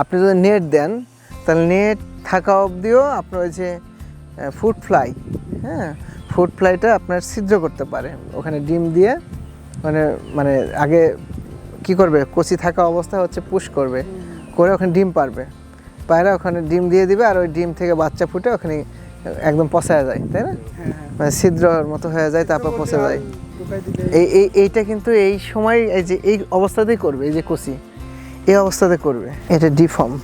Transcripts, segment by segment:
আপনি যদি নেট দেন তাহলে নেট থাকা অবধিও আপনার ওই যে ফুড ফ্লাই হ্যাঁ? ফুড ফ্লাইটা আপনার ছিদ্র করতে পারে। ওখানে ডিম দিয়ে মানে মানে আগে কি করবে? কচি থাকা অবস্থা হচ্ছে পুশ করবে। করে ওখানে ডিম পারবে পায়রা ওখানে ডিম দিয়ে দিবে আর ওই ডিম থেকে বাচ্চা ফুটে ওখানে একদম পচায় যায় তাই না? হ্যাঁ হ্যাঁ। মানে ছিদ্রর মতো হয়ে যায় তারপর পচে যায়। এই এই এইটা কিন্তু এই সময় এই যে এই অবস্থাতেই করবে এই যে কচি। এই অবস্থাতে করবে। এটা ডিফর্ম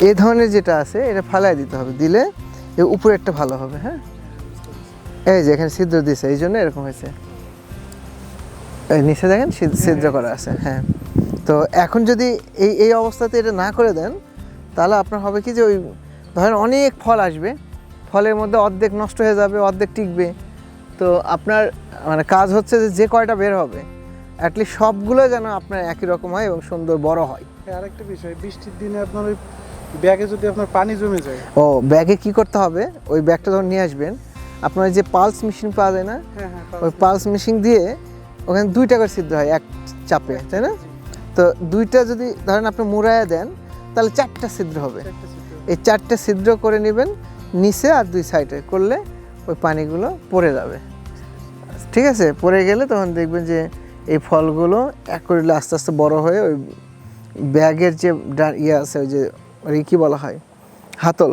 এই ধরনের যেটা আছে, এটা ফালাই দিতে হবে। দিলে এর উপরে একটা ভালো হবে হ্যাঁ? এই যে এখানে ছিদ্র দিয়েছে এই জন্য এরকম হয়েছে। এই নিচে দেখেন ছিদ- ছিদ্র করা আছে হ্যাঁ। তো এখন যদি এই এই অবস্থাতে এটা না করে দেন, তাহলে আপনার হবে কি যে ওই, ধরেন অনেক ফল আসবে। ফলের মধ্যে অর্ধেক নষ্ট হয়ে যাবে, অর্ধেক টিকবে। তো আপনার মানে কাজ হচ্ছে যে যে কয়টা বের হবে অ্যাটলিস্ট সবগুলো যেন আপনার একই রকম হয় এবং সুন্দর বড় হয়। হ্যাঁ, আরেকটা বিষয় বৃষ্টির দিনে আপনার ওই ব্যাগে যদি আপনার পানি জমে যায়। ও ব্যাগে কি করতে হবে? ওই ব্যাগটা যখন নিয়ে আসবেন আপনার যে পালস মেশিন পাওয়া যায় না? হ্যাঁ হ্যাঁ ওই পালস মেশিন দিয়ে ওখানে দুইটা করে সিদ্ধ হয় এক চাপে তাই না? তো দুইটা যদি ধরেন আপনি মুড়াইয়া দেন তাহলে চারটা ছিদ্র হবে। এই চারটে ছিদ্র করে নেবেন নিচে আর দুই সাইডে করলে ওই পানিগুলো পড়ে যাবে। ঠিক আছে? পড়ে গেলে তখন দেখবেন যে এই ফলগুলো এক করে আস্তে আস্তে বড় হয়ে ওই ব্যাগের যে ইয়ে আছে ওই যে ওই কী বলা হয় হাতল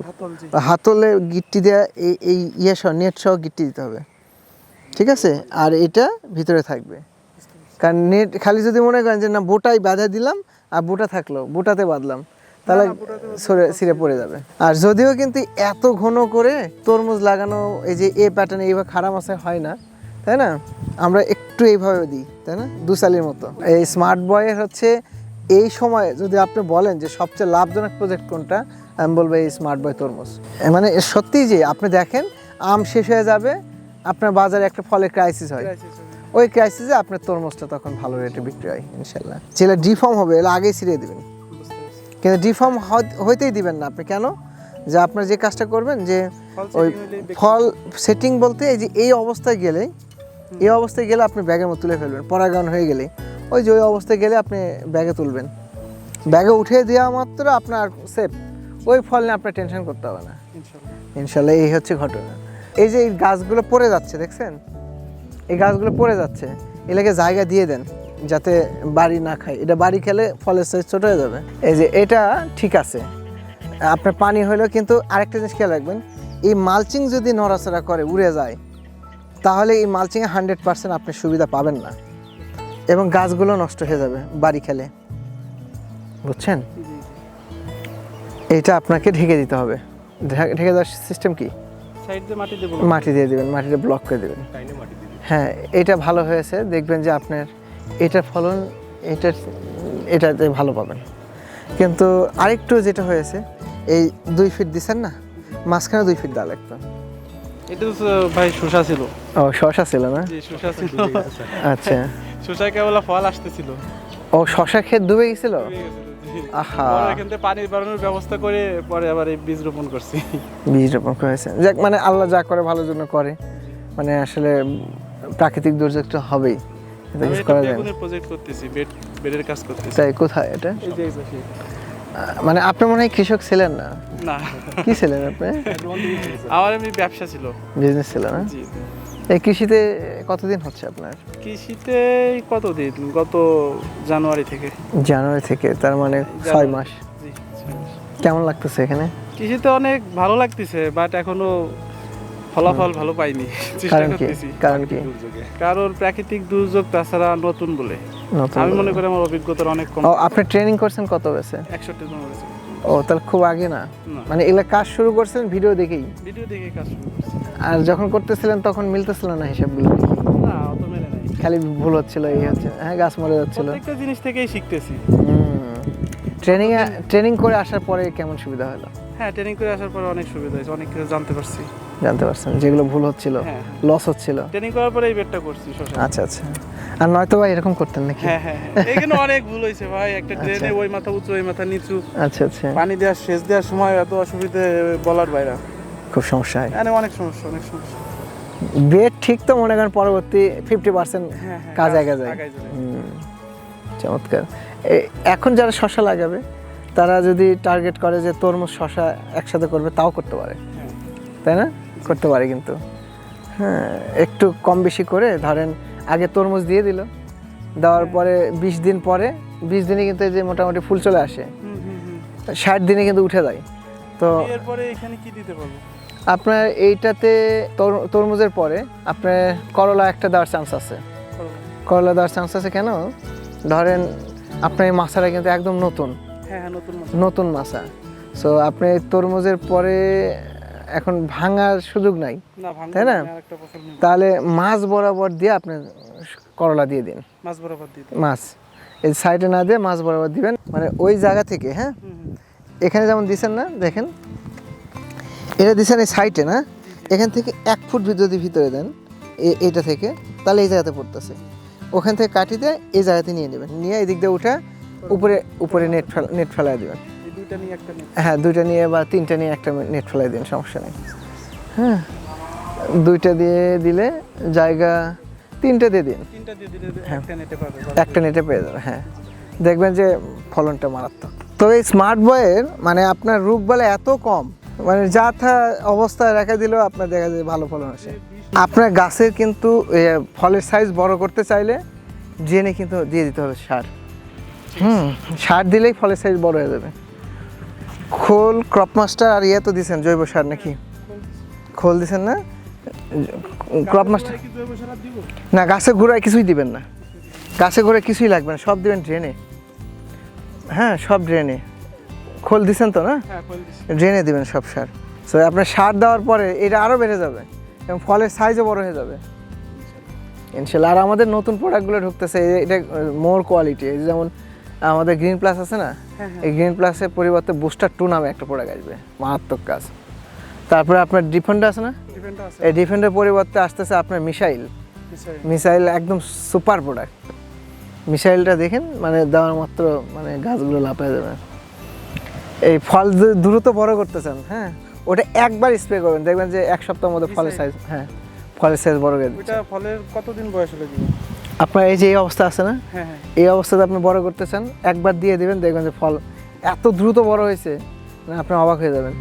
হাতল গিট্টি দেওয়া এই এই ইয়ে সহ নেট সহ গিট্টি দিতে হবে। ঠিক আছে? আর এটা ভিতরে থাকবে। কারণ নেট খালি যদি মনে করেন যে না বোটাই বাঁধা দিলাম আর বোটা থাকল বোটাতে বাঁধলাম তাহলে সরে ছিঁড়ে পড়ে যাবে। আর যদিও কিন্তু এত ঘন করে তরমুজ লাগানো এই যে এ প্যাটার্ন এইভাবে খারাপ মাসায় হয় না তাই না? আমরা একটু এইভাবে দিই তাই না? দু দুসালির মতো। এই স্মার্ট বয়ের হচ্ছে এই সময়ে যদি আপনি বলেন যে সবচেয়ে লাভজনক প্রজেক্ট কোনটা আমি বলব এই স্মার্ট বয় তরমুজ। মানে এ সত্যিই যে আপনি দেখেন আম শেষ হয়ে যাবে আপনার বাজারে একটা ফলের ক্রাইসিস হয়। ওই ক্রাইসিসে আপনার তরমুজটা তখন ভালো রেটে বিক্রি হয় ইনশাল্লাহ। যেটা ডিফর্ম হবে এগুলো আগেই ছিঁড়ে দেবেন। কিন্তু ডিফর্ম হইতেই দিবেন না আপনি। কেন? যে আপনার যে কাজটা করবেন যে ওই ফল সেটিং বলতে এই যে এই অবস্থায় গেলে এই অবস্থায় গেলে আপনি ব্যাগের মধ্যে তুলে ফেলবেন পরাগায়ন হয়ে গেলে। ওই যে ওই অবস্থায় গেলে আপনি ব্যাগে তুলবেন। ব্যাগে উঠে দেওয়া মাত্র আপনার সেফ ওই ফল নিয়ে আপনার টেনশন করতে হবে না। ইনশাল্লাহ। ইনশাল্লাহ এই হচ্ছে ঘটনা। এই যে এই গাছগুলো পড়ে যাচ্ছে দেখছেন? এই গাছগুলো পড়ে যাচ্ছে এলাকে জায়গা দিয়ে দেন যাতে বাড়ি না খায়। এটা বাড়ি খেলে ফলের সাইজ ছোট হয়ে যাবে। এই যে এটা ঠিক আছে। আপনার পানি হলেও কিন্তু আরেকটা জিনিস খেয়াল রাখবেন এই মালচিং যদি নড়াচড়া করে উড়ে যায় তাহলে এই মালচিংয়ে হান্ড্রেড পার্সেন্ট আপনি সুবিধা পাবেন না। এবং গাছগুলো নষ্ট হয়ে যাবে বাড়ি খেলে। বুঝছেন। এইটা আপনাকে ঢেকে দিতে হবে। ঢেকে দেওয়ার সিস্টেম কি? মাটি দিয়ে দেবেন মাটিটা ব্লক করে দেবেন। হ্যাঁ এটা ভালো হয়েছে। দেখবেন যে আপনার এটার ফলন এটার এটাতে ভালো পাবেন। কিন্তু আরেকটু যেটা হয়েছে এই দুই ফিট দিছেন না মাঝখানে দুই ফিট দেওয়া লাগতো। এটা তো ভাই শসা ছিল। ও শশা ছিল না? জি শসা ছিল। আচ্ছা। শসা কেবল ফল আসতেছিল। ও শশা ক্ষেত ডুবে গেছিল? আহা। এখান থেকে পানি বাড়ানোর ব্যবস্থা করে পরে আবার এই বীজ রোপণ করছি। বীজ রোপণ করেছে। যাক মানে আল্লাহ যা করে ভালোর জন্য করে। মানে আসলে প্রাকৃতিক দুর্যোগ তো হবেই। এটা কিছু করা যায় না। প্রজেক্ট করতেছি বেড বেডের কাজ করতেছি। তাই কোথায় এটা? এই যে মানে আপনি মনে হয় কৃষক ছিলেন না? না। কি ছিলেন আপনি? আমার এমনি ব্যবসা ছিল। বিজনেস ছিল না? জি এই কৃষিতে কতদিন হচ্ছে আপনার? কৃষিতে কতদিন? গত জানুয়ারি থেকে। জানুয়ারি থেকে তার মানে ছয় মাস। ছয় মাস। কেমন লাগতেছে এখানে? কৃষিতে অনেক ভালো লাগতেছে বাট এখনও ফলাফল ভালো পাইনি। চেষ্টা করতেছি। কারণ কি? কারণ প্রাকৃতিক দুর্যোগ তাছাড়া নতুন বলে। আমি মনে করি আমার অভিজ্ঞতার অনেক কম। আপনি ট্রেনিং করছেন কত বেছে একষট্টি জন হয়েছে ও তাহলে খুব আগে না? মানে এগুলা কাজ শুরু করছেন ভিডিও দেখেই? ভিডিও দেখে কাজ শুরু করছি। আর যখন করতেছিলেন তখন মিলতেছিল না হিসাবগুলো? না অত মেলে নাই। খালি ভুল হচ্ছিল এই হচ্ছে হ্যাঁ গাছ মরে যাচ্ছিল। প্রত্যেকটা জিনিস থেকেই শিখতেছি। ট্রেনিং ট্রেনিং করে আসার পরে কেমন সুবিধা হলো? হ্যাঁ ট্রেনিং করে আসার পরে অনেক সুবিধা হয়েছে অনেক কিছু জানতে পারছি। জানতে পারছেন যেগুলো ভুল হচ্ছিল হ্যাঁ লস হচ্ছিল। ট্রেনিং করার পরে এই বেডটা করছি আচ্ছা আচ্ছা। আর নয়তো ভাই এরকম করতেন নাকি? হ্যাঁ হ্যাঁ হ্যাঁ। এখানে অনেক ভুল হয়েছে ভাই। একটা ড্রেনে ওই মাথা উঁচু ওই মাথা নিচু। আচ্ছা আচ্ছা। পানি দেওয়ার সেচ দেওয়ার সময় এত অসুবিধে বলার বাইরে। খুব সমস্যা হয়। অনেক সমস্যা অনেক সমস্যা। বেড ঠিক তো মনে করেন পরবর্তী ফিফটি পার্সেন্ট হ্যাঁ হ্যাঁ কাজ আগে যায়। চমৎকার। এখন যারা শশা লাগাবে তারা যদি টার্গেট করে যে তরমুজ শশা একসাথে করবে তাও করতে পারে। হ্যাঁ। তাই না? করতে পারে কিন্তু। হ্যাঁ একটু কম বেশি করে ধরেন আগে তরমুজ দিয়ে দিল দেওয়ার পরে বিশ দিন পরে বিশ দিনে কিন্তু এই যে মোটামুটি ফুল চলে আসে। ষাট দিনে কিন্তু উঠে যায়। তো এরপরে এখানে কি দিতে পারব? আপনার এইটাতে তরমুজের পরে আপনার করলা একটা দেওয়ার চান্স আছে। করলা। করলা দেওয়ার চান্স আছে কেন? ধরেন আপনার এই মাছাটা কিন্তু একদম নতুন। হ্যাঁ হ্যাঁ নতুন মাছা। সো আপনি তরমুজের পরে এখন ভাঙার সুযোগ নাই তাই না? তাহলে মাছ বরাবর দিয়ে আপনি করলা দিয়ে দিন। মাছ বরাবর দিতে মাছ এই সাইডে না দিয়ে মাছ বরাবর দিবেন। মানে ওই জায়গা থেকে হ্যাঁ? এখানে যেমন দিছেন না দেখেন। এটা দিছেন এই সাইডে না? এখান থেকে এক ফুট যদি ভিতরে দেন এ- এইটা থেকে তাহলে এই জায়গাতে পড়তেছে। ওখান থেকে কাটি দিয়ে এই জায়গাতে নিয়ে নেবেন। নিয়ে এই দিক দিয়ে উঠে উপরে উপরে নেট ফেলা নেট ফেলায় দেবেন। দুইটা নিয়ে একটা হ্যাঁ দুইটা নিয়ে বা তিনটা নিয়ে একটা নেট ফেলাই দিন সমস্যা নেই। হ্যাঁ দুইটা দিয়ে দিলে জায়গা তিনটা দিয়ে দিন। তিনটা দিয়ে দিলে হ্যাঁ। একটা নেটে পাবে একটা নেটে পেয়ে যাবে হ্যাঁ। দেখবেন যে ফলনটা মারাত্মক। তো এই স্মার্ট বয়ের মানে আপনার রূপ বলে এত কম মানে যা থা অবস্থায় রেখে দিলেও আপনার দেখা যায় ভালো ফলন আসে। আপনার গাছের কিন্তু ফলের সাইজ বড় করতে চাইলে জেনে কিন্তু দিয়ে দিতে হবে সার। হুম সার দিলেই ফলের সাইজ বড় হয়ে যাবে। খোল ক্রপ মাস্টার আর ইয়ে তো দিছেন জৈব সার নাকি? খোল দিছেন না? Crop master. না গাছে গোড়ায় কিছুই দিবেন না। গাছে গোড়ায় কিছুই লাগবে না সব দিবেন ড্রেনে হ্যাঁ সব ড্রেনে খোল দিছেন তো না? হ্যাঁ ড্রেনে দিবেন সব সার। তো আপনার সার দেওয়ার পরে এটা আরও বেড়ে যাবে এবং ফলের সাইজও বড় হয়ে যাবে। ইনশাল্লাহ। আর আমাদের নতুন প্রোডাক্টগুলো ঢুকতেছে এটা মোর কোয়ালিটি যেমন আমাদের গ্রিন প্লাস আছে না? হ্যাঁ হ্যাঁ। এই গ্রিন প্লাসের পরিবর্তে বুস্টার টু নামে একটা প্রোডাক্ট আসবে মারাত্মক কাজ। তারপরে আপনার ডিফেন্ডার আছে না? এই ডিফেন্ডের পরিবর্তে আসতেছে আপনার মিসাইল মিসাইল একদম সুপার প্রোডাক্ট মিসাইলটা দেখেন মানে দেওয়ার মাত্র মানে গাছগুলো লাফায় যাবে। এই ফল দ্রুত বড় করতে চান হ্যাঁ? ওটা একবার স্প্রে করবেন দেখবেন যে এক সপ্তাহের মধ্যে ফলের সাইজ হ্যাঁ ফলের সাইজ বড় ওইটা ফলের কতদিন বয়স হলে দিব আপনার এই যে এই অবস্থা আছে না? হ্যাঁ হ্যাঁ। এই অবস্থাতে আপনি বড় করতেছেন একবার দিয়ে দেবেন দেখবেন যে ফল এত দ্রুত বড় হয়েছে মানে আপনি অবাক হয়ে যাবেন।